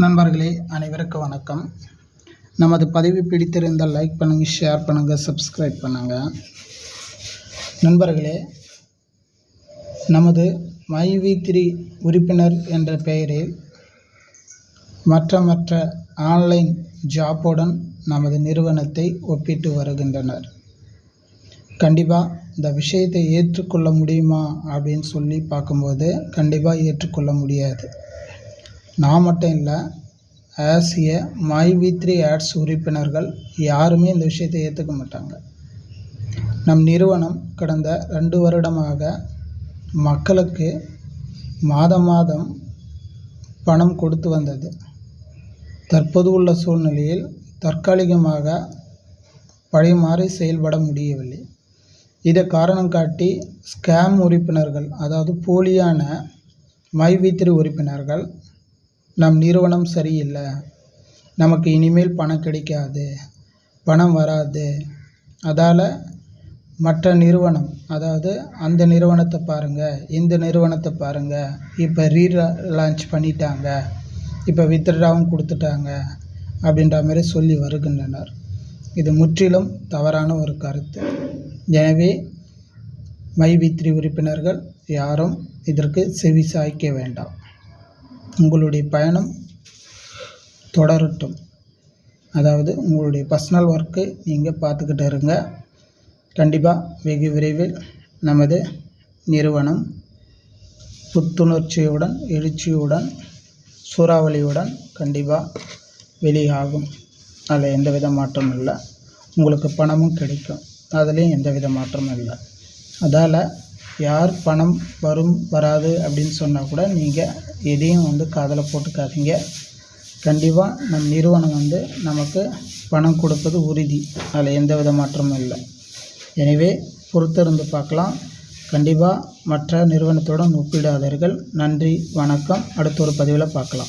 நண்பர்களே அனைவருக்கும் வணக்கம். நமது பதிவு பிடித்திருந்தால் லைக் பண்ணுங்கள் ஷேர் பண்ணுங்கள் சப்ஸ்கிரைப் பண்ணுங்கள் நண்பர்களே நமது மைவி த்ரீ உறுப்பினர் என்ற பெயரில் மற்ற மற்ற ஆன்லைன் ஜாப்புடன் நமது நிறுவனத்தை ஒப்பிட்டு வருகின்றனர். கண்டிப்பாக இந்த விஷயத்தை ஏற்றுக்கொள்ள முடியுமா அப்படின்னு சொல்லி பார்க்கும்போது கண்டிப்பாக ஏற்றுக்கொள்ள முடியாது. நான் மட்டும் இல்லை ஆஸ் ஏ மை வி த்ரீ ஆட்ஸ் உறுப்பினர்கள் யாருமே இந்த விஷயத்தை ஏற்றுக்க மாட்டாங்க. நம் நிறுவனம் கடந்த ரெண்டு வருடமாக மக்களுக்கு மாதம் மாதம் பணம் கொடுத்து வந்தது. தற்போது உள்ள சூழ்நிலையில் தற்காலிகமாக பழையமாறி செயல்பட முடியவில்லை. இதை காரணம் காட்டி ஸ்கேம் உறுப்பினர்கள் அதாவது போலியான மை வி உறுப்பினர்கள் நம் நிறுவனம் சரியில்லை. நமக்கு இனிமேல் பணம் கிடைக்காது. பணம் வராது. அதால் மற்ற நிறுவனம் அதாவது அந்த நிறுவனத்தை பாருங்கள் இந்த நிறுவனத்தை பாருங்கள் இப்போ ரீ லான்ச் பண்ணிட்டாங்க. இப்போ வித்ட்ராவும் கொடுத்துட்டாங்க அப்படின்ற மாதிரி சொல்லி வருகின்றனர். இது முற்றிலும் தவறான ஒரு கருத்து. எனவே மை வித்ரி உறுப்பினர்கள் யாரும் இதற்கு செவி சாய்க்க வேண்டாம். உங்களுடைய பயணம் தொடரட்டும். அதாவது உங்களுடைய பர்சனல் ஒர்க்கு நீங்கள் பார்த்துக்கிட்டு இருங்க. கண்டிப்பாக வெகு விரைவில் நமது நிறுவனம் புத்துணர்ச்சியுடன் எழுச்சியுடன் சூறாவளியுடன் கண்டிப்பாக வெளியாகும். அதில் எந்த வித மாற்றமும் இல்லை. உங்களுக்கு பணமும் கிடைக்கும். அதுலேயும் எந்த வித மாற்றமும் இல்லை. அதால் யார் பணம் வரும் வராது அப்படின்னு சொன்னால் கூட நீங்கள் எதையும் வந்து காதில் போட்டுக்காதீங்க. கண்டிப்பாக நம் நிறுவனம் வந்து நமக்கு பணம் கொடுப்பது உறுதி. அதில் எந்த வித மாற்றமும் இல்லை. எனவே பொறுத்திருந்து பார்க்கலாம். கண்டிப்பாக மற்ற நிறுவனத்துடன் ஒப்பிடாதீர்கள். நன்றி வணக்கம். அடுத்த ஒரு பதிவில் பார்க்கலாம்.